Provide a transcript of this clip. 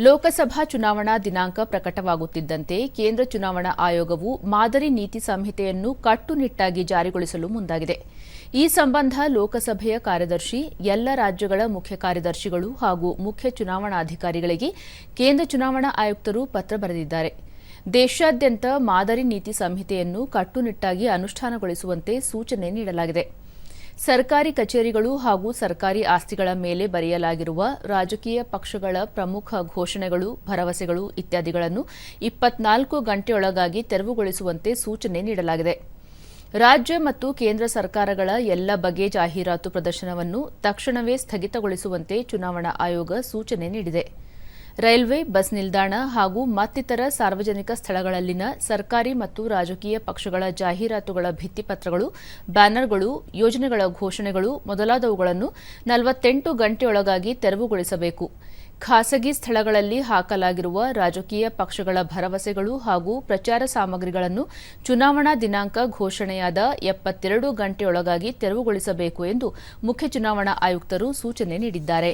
ಲೋಕಸಭಾ ಚುನಾವಣಾ ದಿನಾಂಕ ಪ್ರಕಟವಾಗುತ್ತಿದ್ದಂತೆ ಕೇಂದ್ರ ಚುನಾವಣಾ ಆಯೋಗವು ಮಾದರಿ ನೀತಿ ಸಂಹಿತೆಯನ್ನು ಕಟ್ಟುನಿಟ್ಟಾಗಿ ಜಾರಿಗೊಳಿಸಲು ಮುಂದಾಗಿದೆ. ಈ ಸಂಬಂಧ ಲೋಕಸಭೆಯ ಕಾರ್ಯದರ್ಶಿ, ಎಲ್ಲ ರಾಜ್ಯಗಳ ಮುಖ್ಯ ಕಾರ್ಯದರ್ಶಿಗಳು ಹಾಗೂ ಮುಖ್ಯ ಚುನಾವಣಾಧಿಕಾರಿಗಳಿಗೆ ಕೇಂದ್ರ ಚುನಾವಣಾ ಆಯುಕ್ತರು ಪತ್ರ ಬರೆದಿದ್ದಾರೆ. ದೇಶಾದ್ಯಂತ ಮಾದರಿ ನೀತಿ ಸಂಹಿತೆಯನ್ನು ಕಟ್ಟುನಿಟ್ಟಾಗಿ ಅನುಷ್ಠಾನಗೊಳಿಸುವಂತೆ ಸೂಚನೆ ನೀಡಲಾಗಿದೆ. ಸರ್ಕಾರಿ ಕಚೇರಿಗಳು ಹಾಗೂ ಸರ್ಕಾರಿ ಆಸ್ತಿಗಳ ಮೇಲೆ ಬರೆಯಲಾಗಿರುವ ರಾಜಕೀಯ ಪಕ್ಷಗಳ ಪ್ರಮುಖ ಘೋಷಣೆಗಳು, ಭರವಸೆಗಳು ಇತ್ಯಾದಿಗಳನ್ನು ಇಪ್ಪತ್ನಾಲ್ಕು ಗಂಟೆಯೊಳಗಾಗಿ ತೆರವುಗೊಳಿಸುವಂತೆ ಸೂಚನೆ ನೀಡಲಾಗಿದೆ. ರಾಜ್ಯ ಮತ್ತು ಕೇಂದ್ರ ಸರ್ಕಾರಗಳ ಎಲ್ಲ ಬಗೆ ಜಾಹೀರಾತು ಪ್ರದರ್ಶನವನ್ನು ತಕ್ಷಣವೇ ಸ್ಥಗಿತಗೊಳಿಸುವಂತೆ ಚುನಾವಣಾ ಆಯೋಗ ಸೂಚನೆ ನೀಡಿದೆ. ರೈಲ್ವೆ, ಬಸ್ ನಿಲ್ದಾಣ ಹಾಗೂ ಮತ್ತಿತರ ಸಾರ್ವಜನಿಕ ಸ್ಥಳಗಳಲ್ಲಿನ ಸರ್ಕಾರಿ ಮತ್ತು ರಾಜಕೀಯ ಪಕ್ಷಗಳ ಜಾಹೀರಾತುಗಳ ಭಿತ್ತಿಪತ್ರಗಳು, ಬ್ಯಾನರ್ಗಳು, ಯೋಜನೆಗಳ ಘೋಷಣೆಗಳು ಮೊದಲಾದವುಗಳನ್ನು ನಲವತ್ತೆಂಟು ಗಂಟೆಯೊಳಗಾಗಿ ತೆರವುಗೊಳಿಸಬೇಕು. ಖಾಸಗಿ ಸ್ಥಳಗಳಲ್ಲಿ ಹಾಕಲಾಗಿರುವ ರಾಜಕೀಯ ಪಕ್ಷಗಳ ಭರವಸೆಗಳು ಹಾಗೂ ಪ್ರಚಾರ ಸಾಮಗ್ರಿಗಳನ್ನು ಚುನಾವಣಾ ದಿನಾಂಕ ಘೋಷಣೆಯಾದ ಎಪ್ಪತ್ತೆರಡು ಗಂಟೆಯೊಳಗಾಗಿ ತೆರವುಗೊಳಿಸಬೇಕು ಎಂದು ಮುಖ್ಯ ಚುನಾವಣಾ ಆಯುಕ್ತರು ಸೂಚನೆ ನೀಡಿದ್ದಾರೆ.